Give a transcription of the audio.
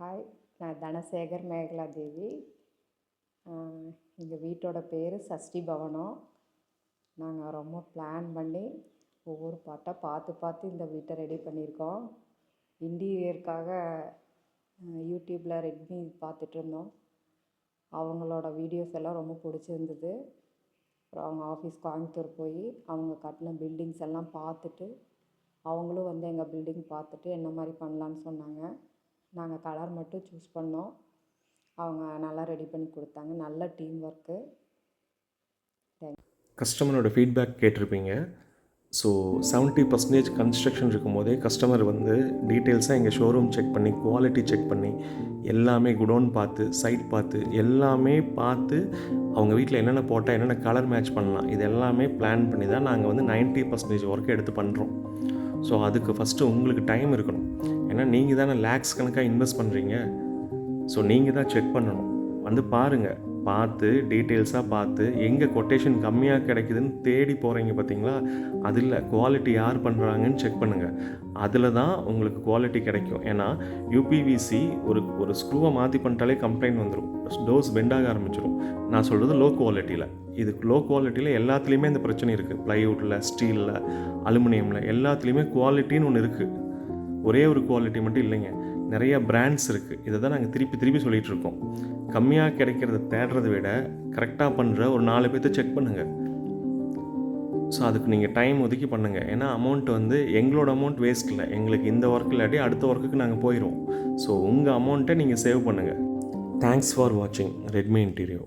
Hi நான் தனசேகர் மேகலா தேவி எங்கள் வீட்டோட பேர் சஷ்டி பவனம் நாங்கள் ரொம்ப பிளான் பண்ணி ஒவ்வொரு பாட்டை பார்த்து பார்த்து இந்த வீட்டை ரெடி பண்ணியிருக்கோம். இன்டீரியருக்காக யூடியூப்பில் ரெட்மி பார்த்துட்ருந்தோம் அவங்களோட வீடியோஸ் எல்லாம் ரொம்ப பிடிச்சிருந்தது. அப்புறம் அவங்க ஆஃபீஸ் கோயம்புத்தூர் போய் அவங்க கட்டின பில்டிங்ஸ் எல்லாம் பார்த்துட்டு அவங்களும் வந்து எங்கள் பில்டிங் பார்த்துட்டு என்ன மாதிரி பண்ணலான்னு சொன்னாங்க. நாங்கள் கலர் மட்டும் சூஸ் பண்ணோம். அவங்க நல்லா ரெடி பண்ணி கொடுத்தாங்க. நல்ல டீம் ஒர்க்கு கஸ்டமரோட ஃபீட்பேக் கேட்டிருப்பீங்க. ஸோ செவன்ட்டி பர்சன்டேஜ் கன்ஸ்ட்ரக்ஷன் இருக்கும்போதே கஸ்டமர் வந்து டீட்டெயில்ஸாக எங்கள் ஷோரூம் செக் பண்ணி குவாலிட்டி செக் பண்ணி எல்லாமே குடோன் பார்த்து சைட் பார்த்து எல்லாமே பார்த்து அவங்க வீட்டில் என்னென்ன போட்டால் என்னென்ன கலர் மேட்ச் பண்ணலாம் இது எல்லாமே பிளான் பண்ணி தான் நாங்கள் வந்து 90% பர்சன்டேஜ் ஒர்க் எடுத்து பண்ணுறோம் ஸோ அதுக்கு ஃபஸ்ட்டு உங்களுக்கு டைம் இருக்கணும். ஏன்னா நீங்கள் தானே லேக்ஸ் கணக்காக இன்வெஸ்ட் பண்ணுறீங்க ஸோ நீங்கள் தான் செக் பண்ணணும். வந்து பாருங்கள் பார்த்து டீட்டெயில்ஸாக பார்த்து எங்கே கொட்டேஷன் கம்மியாக கிடைக்குதுன்னு தேடி போகிறீங்க பார்த்தீங்களா அது இல்லை. குவாலிட்டி யார் பண்ணுறாங்கன்னு செக் பண்ணுங்கள் அதில் தான் உங்களுக்கு குவாலிட்டி கிடைக்கும். ஏன்னா யூபிவிசி ஒரு ஒரு ஸ்க்ரூவை மாற்றி பண்ணிட்டாலே கம்ப்ளைண்ட் வந்துடும் டோஸ் பெண்டாக ஆரம்பிச்சிடும் நான் சொல்கிறது லோ. குவாலிட்டியில் இது லோ குவாலிட்டியில் எல்லாத்துலேயுமே இந்த பிரச்சனை இருக்குது ப்ளைவுட்டில் ஸ்டீலில் அலுமினியமில் எல்லாத்துலேயுமே குவாலிட்டின்னு ஒன்று இருக்குது ஒரே ஒரு குவாலிட்டி மட்டும் இல்லைங்க. நிறைய பிராண்ட்ஸ் இருக்குது இதை தான் நாங்கள் திருப்பி திருப்பி சொல்லிகிட்டு இருக்கோம். கம்மியாக கிடைக்கிறத தேடுறத விட கரெக்டாக பண்ணுற ஒரு நாலு பேர்த்த செக் பண்ணுங்கள் ஸோ அதுக்கு நீங்கள் டைம் ஒதுக்கி பண்ணுங்கள் ஏன்னா அமௌண்ட் வந்து எங்களோட அமௌண்ட் வேஸ்ட் இல்லை. எங்களுக்கு இந்த ஒர்க் இல்லாட்டி அடுத்த ஒர்க்குக்கு நாங்கள் போயிடுவோம் ஸோ உங்கள் அமௌண்ட்டை நீங்கள் சேவ் பண்ணுங்கள் தேங்க்ஸ் ஃபார் வாட்சிங் ரெட்மி இன்டீரியோ